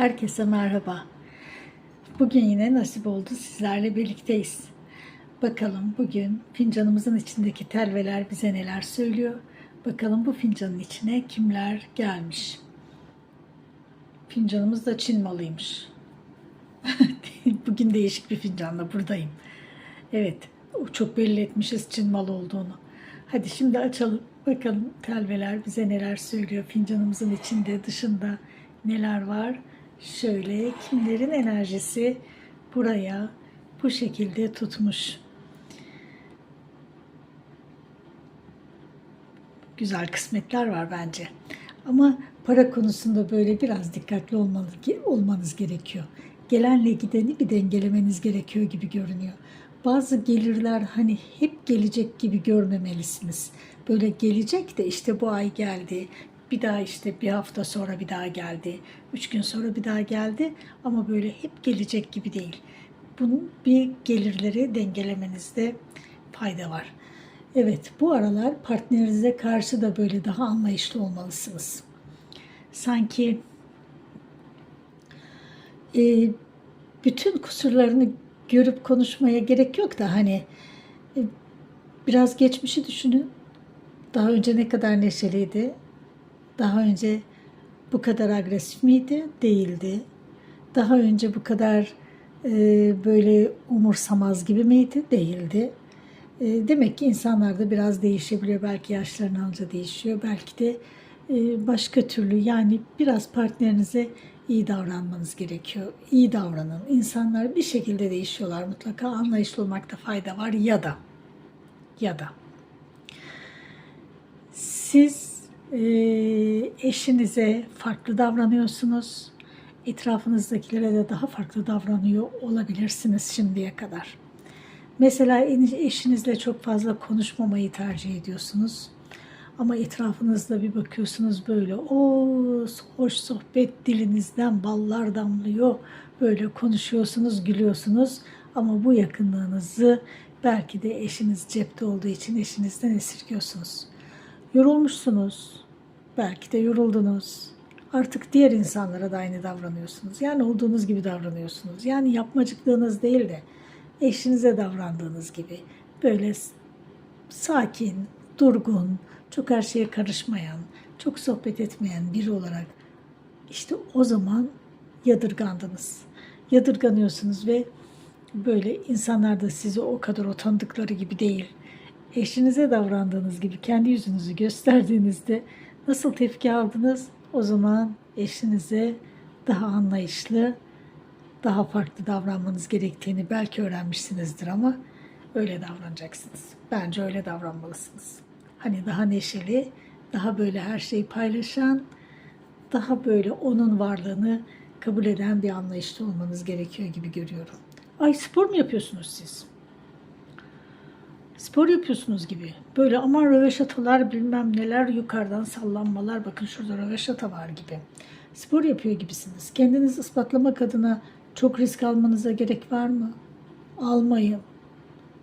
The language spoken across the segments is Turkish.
Herkese merhaba. Bugün yine nasip oldu sizlerle birlikteyiz. Bakalım bugün fincanımızın içindeki telveler bize neler söylüyor. Bakalım bu fincanın içine kimler gelmiş. Fincanımız da Çin malıymış. bugün değişik bir fincanla buradayım. Evet, çok belli etmişiz Çin malı olduğunu. Hadi şimdi açalım. Bakalım telveler bize neler söylüyor. Fincanımızın içinde, dışında neler var. Şöyle kimlerin enerjisi buraya bu şekilde tutmuş. Güzel kısmetler var bence. Ama para konusunda böyle biraz dikkatli olmanız, olmanız gerekiyor. Gelenle gideni bir dengelemeniz gerekiyor gibi görünüyor. Bazı gelirler hani hep gelecek gibi görmemelisiniz. Böyle gelecek de işte bu ay geldi, bir daha işte bir hafta sonra bir daha geldi, üç gün sonra bir daha geldi ama böyle hep gelecek gibi değil. Bunun bir gelirleri dengelemenizde fayda var. Evet bu aralar partnerinize karşı da böyle daha anlayışlı olmalısınız. Sanki e, bütün kusurlarını görüp konuşmaya gerek yok da hani e, biraz geçmişi düşünün. Daha önce ne kadar neşeliydi, daha önce bu kadar agresif miydi? Değildi. Daha önce bu kadar e, böyle umursamaz gibi miydi? Değildi. E, demek ki insanlar da biraz değişebiliyor. Belki yaşlarını alınca değişiyor. Belki de e, başka türlü yani biraz partnerinize iyi davranmanız gerekiyor. İyi davranın. İnsanlar bir şekilde değişiyorlar mutlaka. Anlayışlı olmakta fayda var ya da ya da siz e, eşinize farklı davranıyorsunuz. Etrafınızdakilere de daha farklı davranıyor olabilirsiniz şimdiye kadar. Mesela eşinizle çok fazla konuşmamayı tercih ediyorsunuz. Ama etrafınızda bir bakıyorsunuz böyle o hoş sohbet dilinizden ballar damlıyor. Böyle konuşuyorsunuz, gülüyorsunuz ama bu yakınlığınızı belki de eşiniz cepte olduğu için eşinizden esirgiyorsunuz. Yorulmuşsunuz. Belki de yoruldunuz. Artık diğer insanlara da aynı davranıyorsunuz. Yani olduğunuz gibi davranıyorsunuz. Yani yapmacıklığınız değil de eşinize davrandığınız gibi böyle sakin, durgun, çok her şeye karışmayan, çok sohbet etmeyen biri olarak işte o zaman yadırgandınız. Yadırganıyorsunuz ve böyle insanlar da sizi o kadar utandıkları gibi değil. Eşinize davrandığınız gibi kendi yüzünüzü gösterdiğinizde nasıl tepki aldınız? O zaman eşinize daha anlayışlı, daha farklı davranmanız gerektiğini belki öğrenmişsinizdir ama öyle davranacaksınız. Bence öyle davranmalısınız. Hani daha neşeli, daha böyle her şeyi paylaşan, daha böyle onun varlığını kabul eden bir anlayışlı olmanız gerekiyor gibi görüyorum. Ay spor mu yapıyorsunuz siz? Spor yapıyorsunuz gibi. Böyle aman röveşatalar bilmem neler yukarıdan sallanmalar. Bakın şurada röveşata var gibi. Spor yapıyor gibisiniz. Kendinizi ispatlamak adına çok risk almanıza gerek var mı? Almayın.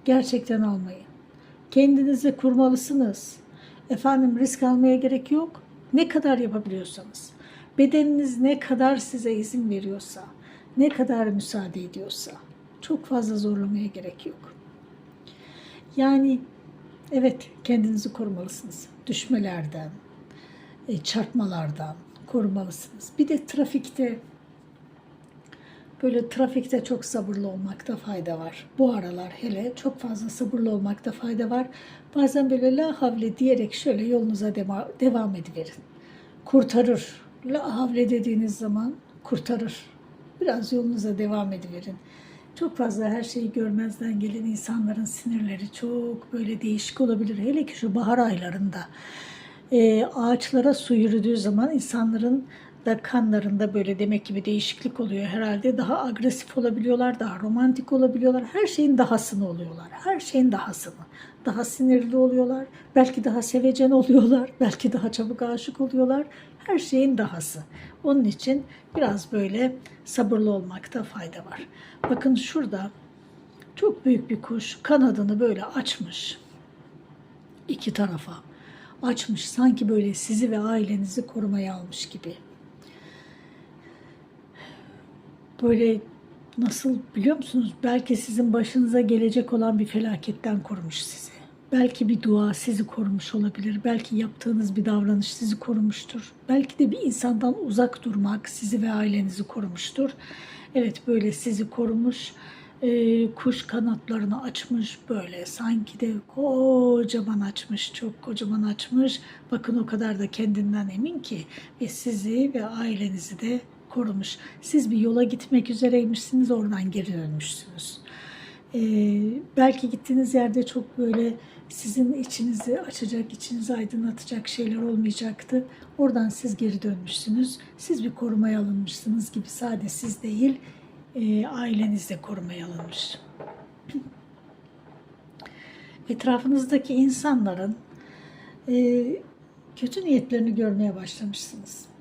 Gerçekten almayın. Kendinizi kurmalısınız. Efendim risk almaya gerek yok. Ne kadar yapabiliyorsanız. Bedeniniz ne kadar size izin veriyorsa, ne kadar müsaade ediyorsa çok fazla zorlamaya gerek yok. Yani evet kendinizi korumalısınız. Düşmelerden, e, çarpmalardan korumalısınız. Bir de trafikte böyle trafikte çok sabırlı olmakta fayda var. Bu aralar hele çok fazla sabırlı olmakta fayda var. Bazen böyle la havle diyerek şöyle yolunuza dema, devam ediverin. Kurtarır. La havle dediğiniz zaman kurtarır. Biraz yolunuza devam ediverin. Çok fazla her şeyi görmezden gelen insanların sinirleri çok böyle değişik olabilir. Hele ki şu bahar aylarında e, ağaçlara su yürüdüğü zaman insanların da kanlarında böyle demek ki bir değişiklik oluyor herhalde. Daha agresif olabiliyorlar, daha romantik olabiliyorlar. Her şeyin dahasını oluyorlar. Her şeyin dahasını. Daha sinirli oluyorlar. Belki daha sevecen oluyorlar. Belki daha çabuk aşık oluyorlar. Her şeyin dahası. Onun için biraz böyle sabırlı olmakta fayda var. Bakın şurada çok büyük bir kuş kanadını böyle açmış. iki tarafa açmış. Sanki böyle sizi ve ailenizi korumaya almış gibi. Böyle nasıl biliyor musunuz? Belki sizin başınıza gelecek olan bir felaketten korumuş sizi. Belki bir dua sizi korumuş olabilir. Belki yaptığınız bir davranış sizi korumuştur. Belki de bir insandan uzak durmak sizi ve ailenizi korumuştur. Evet böyle sizi korumuş. Ee, kuş kanatlarını açmış böyle sanki de kocaman açmış çok kocaman açmış bakın o kadar da kendinden emin ki ve sizi ve ailenizi de korumuş siz bir yola gitmek üzereymişsiniz oradan geri dönmüşsünüz Ee, belki gittiğiniz yerde çok böyle sizin içinizi açacak, içinizi aydınlatacak şeyler olmayacaktı. Oradan siz geri dönmüşsünüz. Siz bir korumaya alınmışsınız gibi sade siz değil, e, aileniz de korumaya alınmış. Etrafınızdaki insanların e, kötü niyetlerini görmeye başlamışsınız.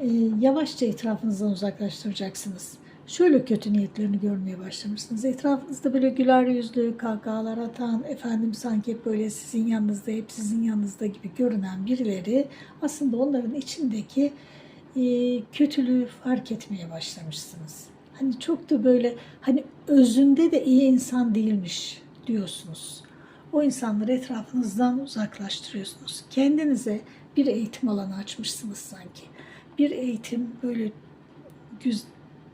E, yavaşça etrafınızdan uzaklaştıracaksınız. Şöyle kötü niyetlerini görmeye başlamışsınız. Etrafınızda böyle güler yüzlü, kahkahalar atan, efendim sanki hep böyle sizin yanınızda, hep sizin yanınızda gibi görünen birileri aslında onların içindeki e, kötülüğü fark etmeye başlamışsınız. Hani çok da böyle hani özünde de iyi insan değilmiş diyorsunuz. O insanları etrafınızdan uzaklaştırıyorsunuz. Kendinize bir eğitim alanı açmışsınız sanki. Bir eğitim böyle güz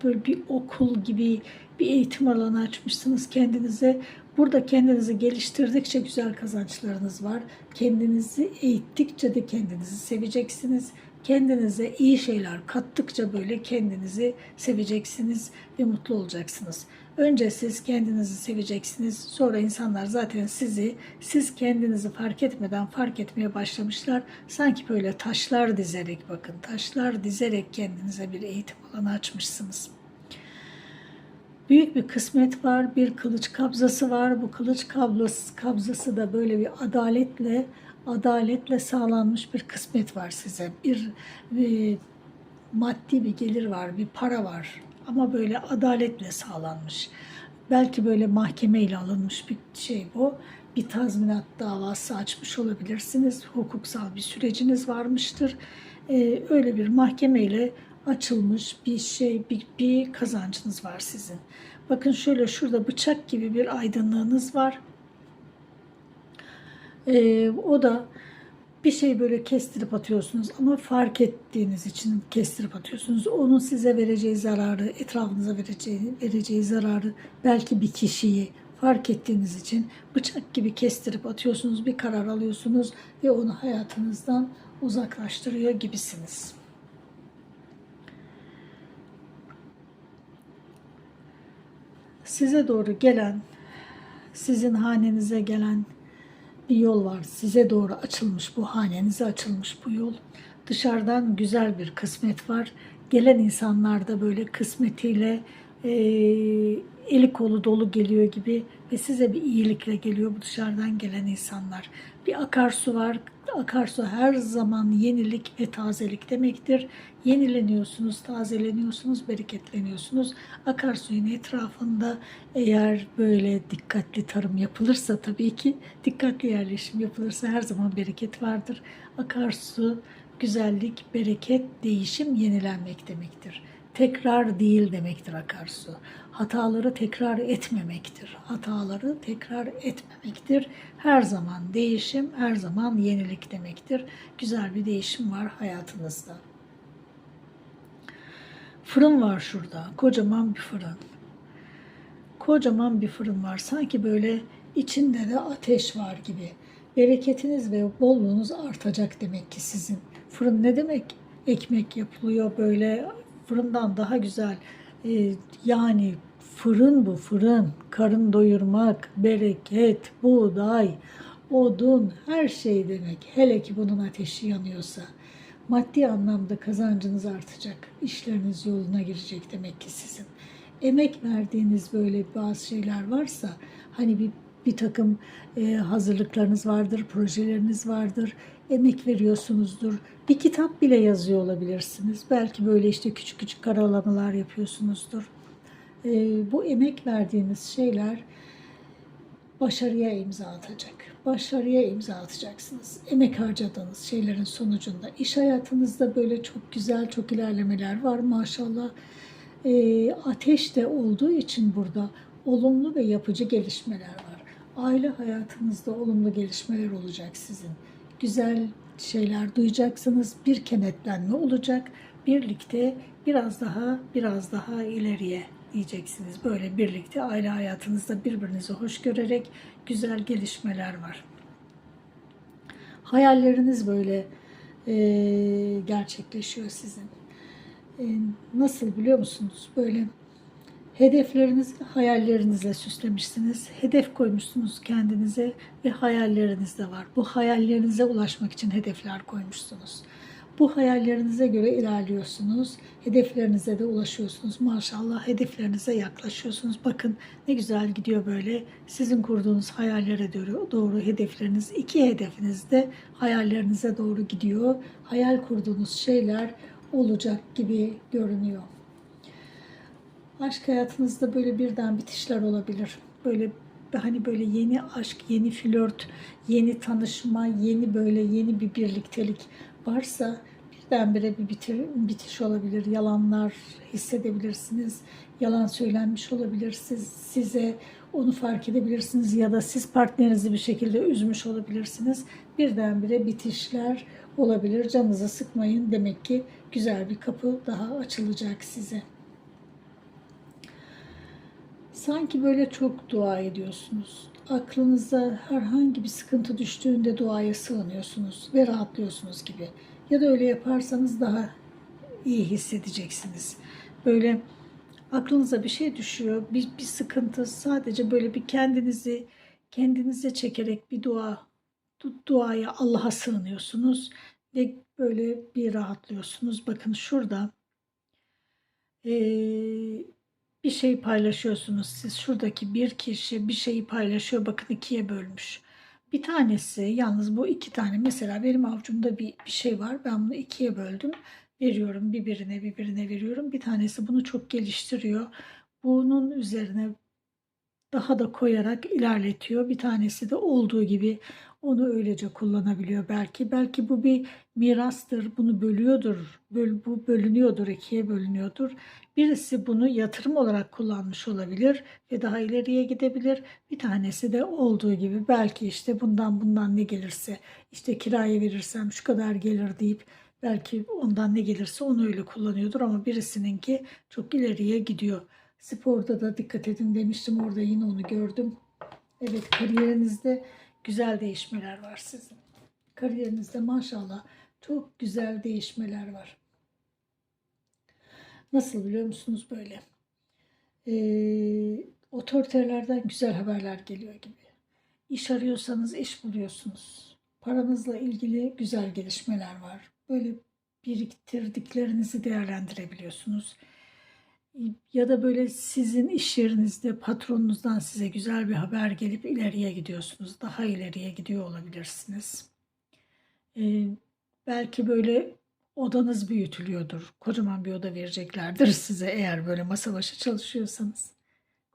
böyle bir okul gibi bir eğitim alanı açmışsınız kendinize. Burada kendinizi geliştirdikçe güzel kazançlarınız var. Kendinizi eğittikçe de kendinizi seveceksiniz. Kendinize iyi şeyler kattıkça böyle kendinizi seveceksiniz ve mutlu olacaksınız. Önce siz kendinizi seveceksiniz. Sonra insanlar zaten sizi, siz kendinizi fark etmeden fark etmeye başlamışlar. Sanki böyle taşlar dizerek bakın, taşlar dizerek kendinize bir eğitim alanı açmışsınız. Büyük bir kısmet var, bir kılıç kabzası var. Bu kılıç kabzası, kabzası da böyle bir adaletle, adaletle sağlanmış bir kısmet var size. Bir, bir maddi bir gelir var, bir para var ama böyle adaletle sağlanmış. Belki böyle mahkemeyle alınmış bir şey bu. Bir tazminat davası açmış olabilirsiniz. Hukuksal bir süreciniz varmıştır. Ee, öyle bir mahkemeyle açılmış bir şey, bir, bir kazancınız var sizin. Bakın şöyle şurada bıçak gibi bir aydınlığınız var. Ee, o da bir şey böyle kestirip atıyorsunuz ama fark ettiğiniz için kestirip atıyorsunuz. Onun size vereceği zararı, etrafınıza vereceği, vereceği zararı, belki bir kişiyi fark ettiğiniz için bıçak gibi kestirip atıyorsunuz, bir karar alıyorsunuz ve onu hayatınızdan uzaklaştırıyor gibisiniz. Size doğru gelen, sizin hanenize gelen bir yol var. Size doğru açılmış bu hanenize açılmış bu yol. Dışarıdan güzel bir kısmet var. Gelen insanlar da böyle kısmetiyle e, eli kolu dolu geliyor gibi ve size bir iyilikle geliyor bu dışarıdan gelen insanlar. Bir akarsu var. Akarsu her zaman yenilik ve tazelik demektir. Yenileniyorsunuz, tazeleniyorsunuz, bereketleniyorsunuz. Akarsuyun etrafında eğer böyle dikkatli tarım yapılırsa tabii ki dikkatli yerleşim yapılırsa her zaman bereket vardır. Akarsu güzellik, bereket, değişim, yenilenmek demektir tekrar değil demektir akarsu. Hataları tekrar etmemektir. Hataları tekrar etmemektir. Her zaman değişim, her zaman yenilik demektir. Güzel bir değişim var hayatınızda. Fırın var şurada. Kocaman bir fırın. Kocaman bir fırın var. Sanki böyle içinde de ateş var gibi. Bereketiniz ve bolluğunuz artacak demek ki sizin. Fırın ne demek? Ekmek yapılıyor böyle fırından daha güzel. E, yani fırın bu fırın. Karın doyurmak, bereket, buğday, odun her şey demek. Hele ki bunun ateşi yanıyorsa. Maddi anlamda kazancınız artacak. işleriniz yoluna girecek demek ki sizin. Emek verdiğiniz böyle bazı şeyler varsa hani bir bir takım e, hazırlıklarınız vardır, projeleriniz vardır, emek veriyorsunuzdur. Bir kitap bile yazıyor olabilirsiniz. Belki böyle işte küçük küçük karalamalar yapıyorsunuzdur. E, bu emek verdiğiniz şeyler başarıya imza atacak. Başarıya imza atacaksınız. Emek harcadığınız şeylerin sonucunda. iş hayatınızda böyle çok güzel, çok ilerlemeler var maşallah. e, ateş de olduğu için burada olumlu ve yapıcı gelişmeler var. Aile hayatınızda olumlu gelişmeler olacak sizin. Güzel şeyler duyacaksınız. Bir kenetlenme olacak. Birlikte biraz daha biraz daha ileriye diyeceksiniz. Böyle birlikte aile hayatınızda birbirinizi hoş görerek güzel gelişmeler var. Hayalleriniz böyle e, gerçekleşiyor sizin. E, nasıl biliyor musunuz? Böyle hedefleriniz hayallerinizle süslemişsiniz. Hedef koymuşsunuz kendinize ve hayalleriniz de var. Bu hayallerinize ulaşmak için hedefler koymuşsunuz. Bu hayallerinize göre ilerliyorsunuz. Hedeflerinize de ulaşıyorsunuz. Maşallah hedeflerinize yaklaşıyorsunuz. Bakın ne güzel gidiyor böyle. Sizin kurduğunuz hayallere doğru, doğru hedefleriniz, iki hedefiniz de hayallerinize doğru gidiyor. Hayal kurduğunuz şeyler olacak gibi görünüyor. Aşk hayatınızda böyle birden bitişler olabilir. Böyle hani böyle yeni aşk, yeni flört, yeni tanışma, yeni böyle yeni bir birliktelik varsa birdenbire bir bitir, bitiş olabilir. Yalanlar hissedebilirsiniz. Yalan söylenmiş olabilir siz, size. Onu fark edebilirsiniz ya da siz partnerinizi bir şekilde üzmüş olabilirsiniz. Birdenbire bitişler olabilir. Canınızı sıkmayın. Demek ki güzel bir kapı daha açılacak size. Sanki böyle çok dua ediyorsunuz. Aklınıza herhangi bir sıkıntı düştüğünde duaya sığınıyorsunuz ve rahatlıyorsunuz gibi. Ya da öyle yaparsanız daha iyi hissedeceksiniz. Böyle aklınıza bir şey düşüyor, bir, bir sıkıntı sadece böyle bir kendinizi kendinize çekerek bir dua du- duaya Allah'a sığınıyorsunuz ve böyle bir rahatlıyorsunuz. Bakın şurada eee, bir şey paylaşıyorsunuz siz. Şuradaki bir kişi bir şeyi paylaşıyor. Bakın ikiye bölmüş. Bir tanesi yalnız bu iki tane mesela benim avucumda bir, bir şey var. Ben bunu ikiye böldüm. Veriyorum bir birine bir birine veriyorum. Bir tanesi bunu çok geliştiriyor. Bunun üzerine daha da koyarak ilerletiyor. Bir tanesi de olduğu gibi onu öylece kullanabiliyor belki. Belki bu bir mirastır. Bunu bölüyordur. Böl, bu bölünüyordur, ikiye bölünüyordur. Birisi bunu yatırım olarak kullanmış olabilir ve daha ileriye gidebilir. Bir tanesi de olduğu gibi belki işte bundan bundan ne gelirse işte kiraya verirsem şu kadar gelir deyip belki ondan ne gelirse onu öyle kullanıyordur ama birisininki çok ileriye gidiyor. Sporda da dikkat edin demiştim orada yine onu gördüm. Evet kariyerinizde güzel değişmeler var sizin. Kariyerinizde maşallah çok güzel değişmeler var. Nasıl biliyor musunuz böyle? Ee, otoritelerden güzel haberler geliyor gibi. İş arıyorsanız iş buluyorsunuz. Paranızla ilgili güzel gelişmeler var. Böyle biriktirdiklerinizi değerlendirebiliyorsunuz. Ya da böyle sizin iş yerinizde patronunuzdan size güzel bir haber gelip ileriye gidiyorsunuz. Daha ileriye gidiyor olabilirsiniz. Ee, belki böyle odanız büyütülüyordur. Kocaman bir oda vereceklerdir size eğer böyle masa başı çalışıyorsanız.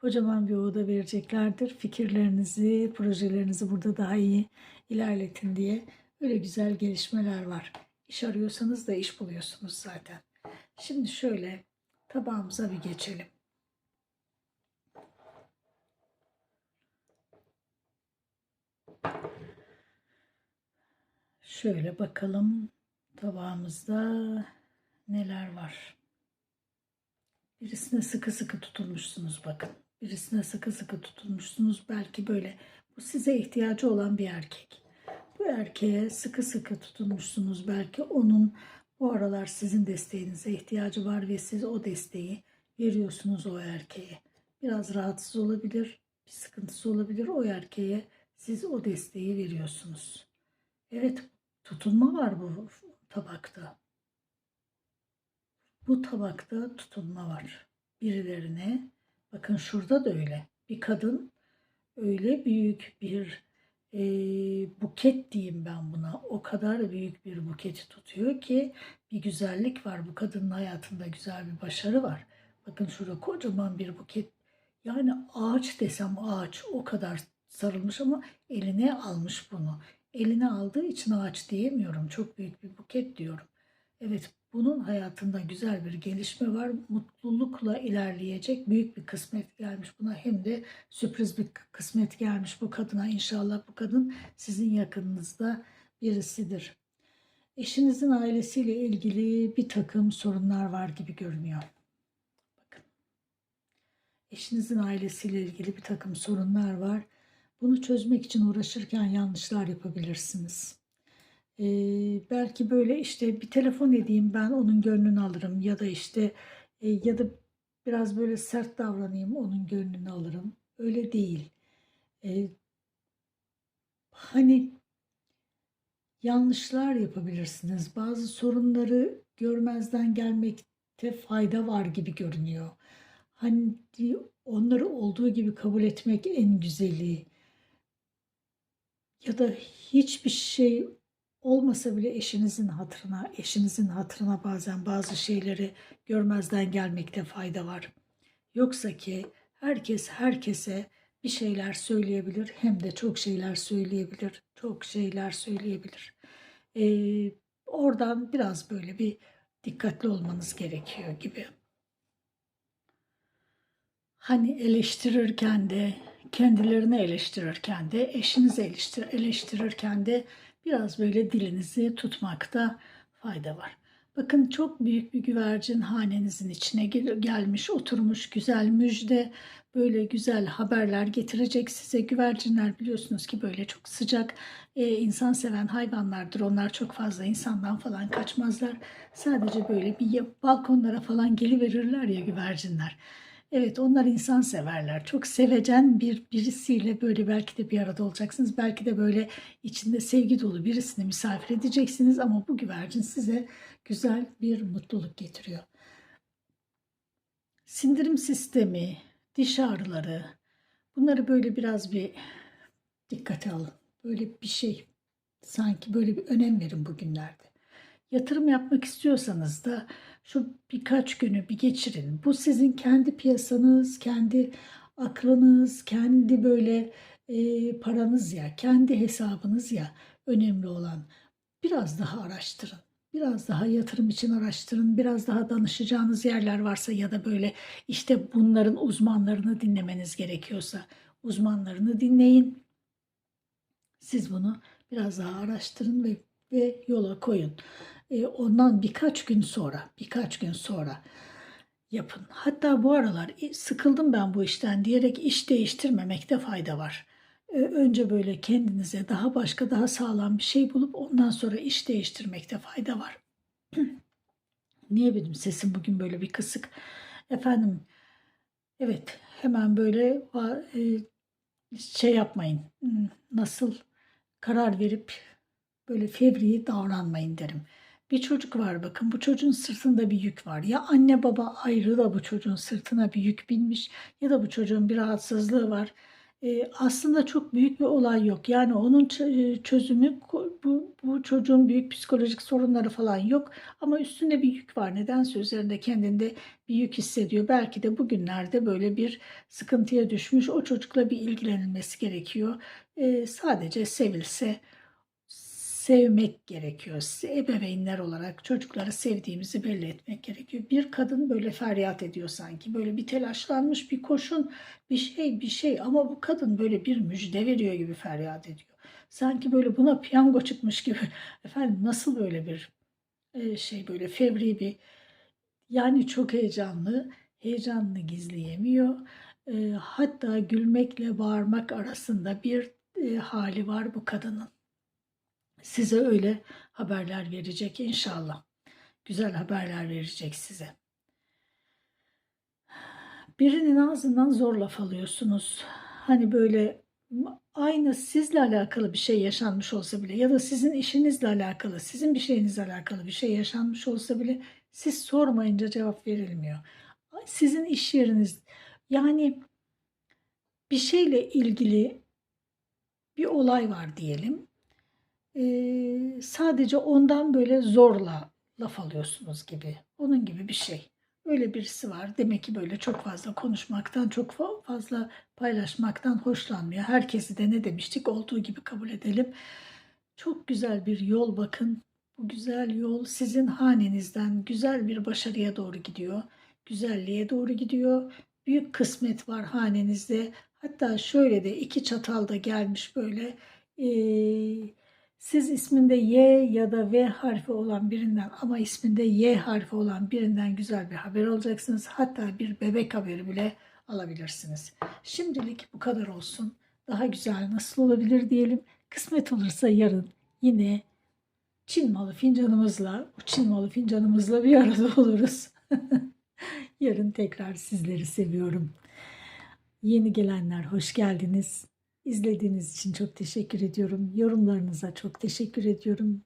Kocaman bir oda vereceklerdir. Fikirlerinizi, projelerinizi burada daha iyi ilerletin diye öyle güzel gelişmeler var. İş arıyorsanız da iş buluyorsunuz zaten. Şimdi şöyle tabağımıza bir geçelim. Şöyle bakalım tabağımızda neler var. Birisine sıkı sıkı tutulmuşsunuz bakın. Birisine sıkı sıkı tutulmuşsunuz. Belki böyle bu size ihtiyacı olan bir erkek. Bu erkeğe sıkı sıkı tutulmuşsunuz. Belki onun bu aralar sizin desteğinize ihtiyacı var ve siz o desteği veriyorsunuz o erkeğe. Biraz rahatsız olabilir, bir sıkıntısı olabilir o erkeğe. Siz o desteği veriyorsunuz. Evet, tutunma var bu tabakta. Bu tabakta tutunma var. Birilerine, bakın şurada da öyle. Bir kadın öyle büyük bir e, buket diyeyim ben buna. O kadar büyük bir buket tutuyor ki bir güzellik var. Bu kadının hayatında güzel bir başarı var. Bakın şurada kocaman bir buket. Yani ağaç desem ağaç o kadar sarılmış ama eline almış bunu. Eline aldığı için ağaç diyemiyorum. Çok büyük bir buket diyorum. Evet, bunun hayatında güzel bir gelişme var. Mutlulukla ilerleyecek büyük bir kısmet gelmiş buna. Hem de sürpriz bir kısmet gelmiş bu kadına. İnşallah bu kadın sizin yakınınızda birisidir. Eşinizin ailesiyle ilgili bir takım sorunlar var gibi görünüyor. Bakın. Eşinizin ailesiyle ilgili bir takım sorunlar var. Bunu çözmek için uğraşırken yanlışlar yapabilirsiniz. Ee, belki böyle işte bir telefon edeyim ben onun gönlünü alırım ya da işte e, ya da biraz böyle sert davranayım onun gönlünü alırım. Öyle değil. Ee, hani yanlışlar yapabilirsiniz. Bazı sorunları görmezden gelmekte fayda var gibi görünüyor. Hani onları olduğu gibi kabul etmek en güzeli. Ya da hiçbir şey olmasa bile eşinizin hatırına, eşinizin hatırına bazen bazı şeyleri görmezden gelmekte fayda var. Yoksa ki herkes herkese bir şeyler söyleyebilir hem de çok şeyler söyleyebilir. Çok şeyler söyleyebilir. Ee, oradan biraz böyle bir dikkatli olmanız gerekiyor gibi. Hani eleştirirken de, kendilerini eleştirirken de, eşinizi eleştir, eleştirirken de biraz böyle dilinizi tutmakta fayda var. Bakın çok büyük bir güvercin hanenizin içine gel- gelmiş, oturmuş güzel müjde, böyle güzel haberler getirecek size. Güvercinler biliyorsunuz ki böyle çok sıcak, e, insan seven hayvanlardır. Onlar çok fazla insandan falan kaçmazlar. Sadece böyle bir balkonlara falan geliverirler ya güvercinler. Evet onlar insan severler. Çok sevecen bir birisiyle böyle belki de bir arada olacaksınız. Belki de böyle içinde sevgi dolu birisini misafir edeceksiniz ama bu güvercin size güzel bir mutluluk getiriyor. Sindirim sistemi, diş ağrıları bunları böyle biraz bir dikkate alın. Böyle bir şey sanki böyle bir önem verin bugünlerde. Yatırım yapmak istiyorsanız da şu birkaç günü bir geçirin. Bu sizin kendi piyasanız, kendi aklınız, kendi böyle e, paranız ya, kendi hesabınız ya önemli olan. Biraz daha araştırın. Biraz daha yatırım için araştırın. Biraz daha danışacağınız yerler varsa ya da böyle işte bunların uzmanlarını dinlemeniz gerekiyorsa uzmanlarını dinleyin. Siz bunu biraz daha araştırın ve, ve yola koyun. E, ondan birkaç gün sonra, birkaç gün sonra yapın. Hatta bu aralar "E, sıkıldım ben bu işten diyerek iş değiştirmemekte fayda var. E, Önce böyle kendinize daha başka, daha sağlam bir şey bulup ondan sonra iş değiştirmekte fayda var. Niye benim sesim bugün böyle bir kısık? Efendim, evet hemen böyle e, şey yapmayın. Nasıl karar verip böyle fevri davranmayın derim. Bir çocuk var bakın bu çocuğun sırtında bir yük var. Ya anne baba ayrı da bu çocuğun sırtına bir yük binmiş ya da bu çocuğun bir rahatsızlığı var. Ee, aslında çok büyük bir olay yok. Yani onun ç- çözümü bu, bu çocuğun büyük psikolojik sorunları falan yok. Ama üstünde bir yük var. Nedense üzerinde kendinde bir yük hissediyor. Belki de bugünlerde böyle bir sıkıntıya düşmüş. O çocukla bir ilgilenilmesi gerekiyor. Ee, sadece sevilse sevmek gerekiyor. Ebeveynler olarak çocukları sevdiğimizi belli etmek gerekiyor. Bir kadın böyle feryat ediyor sanki. Böyle bir telaşlanmış bir koşun bir şey bir şey ama bu kadın böyle bir müjde veriyor gibi feryat ediyor. Sanki böyle buna piyango çıkmış gibi. Efendim nasıl böyle bir e, şey böyle fevri bir yani çok heyecanlı. Heyecanını gizleyemiyor. E, hatta gülmekle bağırmak arasında bir e, hali var bu kadının size öyle haberler verecek inşallah. Güzel haberler verecek size. Birinin ağzından zor laf alıyorsunuz. Hani böyle aynı sizle alakalı bir şey yaşanmış olsa bile ya da sizin işinizle alakalı, sizin bir şeyinizle alakalı bir şey yaşanmış olsa bile siz sormayınca cevap verilmiyor. Sizin iş yeriniz yani bir şeyle ilgili bir olay var diyelim Eee, sadece ondan böyle zorla laf alıyorsunuz gibi. Onun gibi bir şey. Öyle birisi var. Demek ki böyle çok fazla konuşmaktan, çok fa- fazla paylaşmaktan hoşlanmıyor. Herkesi de ne demiştik olduğu gibi kabul edelim. Çok güzel bir yol bakın. Bu güzel yol sizin hanenizden güzel bir başarıya doğru gidiyor. Güzelliğe doğru gidiyor. Büyük kısmet var hanenizde. Hatta şöyle de iki çatal da gelmiş böyle. Ee, siz isminde Y ya da V harfi olan birinden ama isminde Y harfi olan birinden güzel bir haber alacaksınız. Hatta bir bebek haberi bile alabilirsiniz. Şimdilik bu kadar olsun. Daha güzel nasıl olabilir diyelim. Kısmet olursa yarın yine Çin malı fincanımızla, bu Çin malı fincanımızla bir arada oluruz. Yarın tekrar sizleri seviyorum. Yeni gelenler hoş geldiniz. İzlediğiniz için çok teşekkür ediyorum. Yorumlarınıza çok teşekkür ediyorum.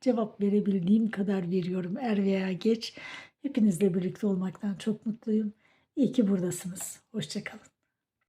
Cevap verebildiğim kadar veriyorum er veya geç. Hepinizle birlikte olmaktan çok mutluyum. İyi ki buradasınız. Hoşçakalın.